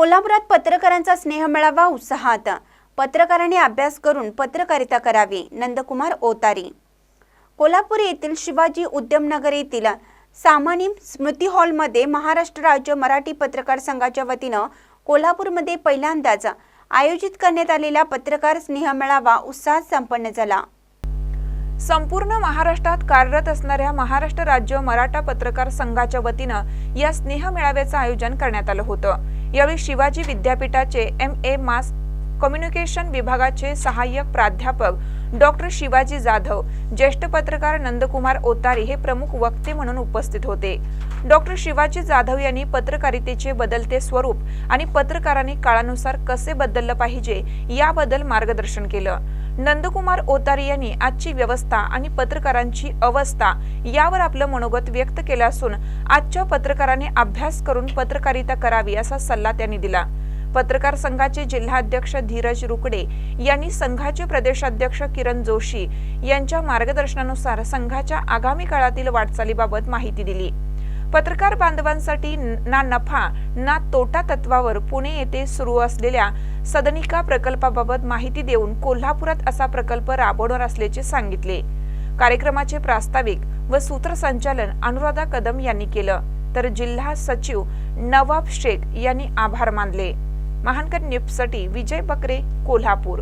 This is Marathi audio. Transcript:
कोल्हापुरात पत्रकारांचा स्नेह मेळावा उत्साहात. पत्रकारांनी अभ्यास करून पत्रकारिता करावी नंदकुमार ओतारी. कोल्हापूर येथील शिवाजी उद्यमनगर येथील सामानी स्मृती हॉलमध्ये महाराष्ट्र राज्य मराठी पत्रकार संघाच्या वतीनं कोल्हापूरमध्ये पहिल्यांदाच आयोजित करण्यात आलेला पत्रकार स्नेह मेळावा उत्साहात संपन्न झाला. संपूर्ण महाराष्ट्रात कार्यरत असणाऱ्या महाराष्ट्र राज्य मराठा पत्रकार संघाच्या वतीनं या स्नेह मेळाव्याचं आयोजन करण्यात आलं होतं. यावेळी शिवाजी विद्यापीठाचे एम ए मास कम्युनिकेशन विभागाचे सहाय्यक प्राध्यापक डॉक्टर शिवाजी जाधव ज्येष्ठ पत्रकार नंदकुमार ओतारी हे प्रमुख वक्ते म्हणून उपस्थित होते. डॉक्टर शिवाजी जाधव यांनी पत्रकारितेचे बदलते स्वरूप आणि पत्रकारांनी काळानुसार कसे बदललं पाहिजे याबद्दल मार्गदर्शन केलं. नंदकुमार ओतारी यांनी आजची व्यवस्था आणि पत्रकारांची अवस्था यावर आपलं मनोगत व्यक्त केलं असून आजच्या पत्रकाराने अभ्यास करून पत्रकारिता करावी असा सल्ला त्यांनी दिला. पत्रकार संघाचे जिल्हाध्यक्ष धीरज रुकडे यांनी संघाचे प्रदेशाध्यक्ष किरण जोशी यांच्या मार्गदर्शनानुसार संघाच्या आगामी काळातील वाटचालीबाबत माहिती दिली. पत्रकार बांधवांसाठी ना नफा ना तोटा तत्वावर पुणे येथे सुरू असलेल्या सदनिका प्रकल्पाबाबत माहिती देऊन कोल्हापुरात असा प्रकल्प राबवणार असल्याचे सांगितले. कार्यक्रमाचे प्रास्ताविक व सूत्रसंचालन अनुराधा कदम यांनी केलं. तर जिल्हा सचिव नवाब शेख यांनी आभार मानले. महानकर न्यूजसाठी विजय बकरे कोल्हापूर.